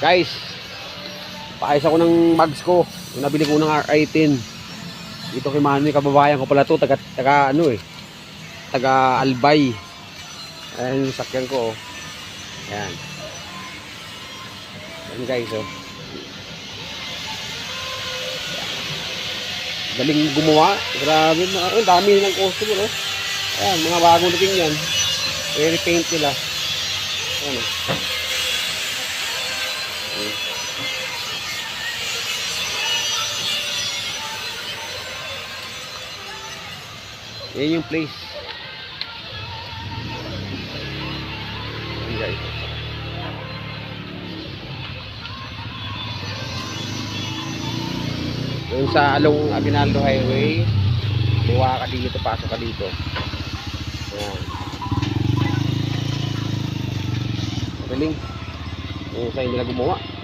Guys, paayos ako ng mags ko. Yung nabili ko ng R18. Dito kay Manny, kababayan ko pala to. Taga, taga ano eh. Taga Albay. Ayan yung sakyan ko. Oh. Ayan. Ayan guys oh. Galing gumawa. Grabe. Ang dami ng customer oh. Ayan, mga bagong dating yan. Very paint nila. Ayan oh. Ayan. Yan yung place. Guys. Yung sa Along Aguinaldo Highway, buwa ka dito, pasok ka dito. Ayan. Galing. Yung sa nila gumawa.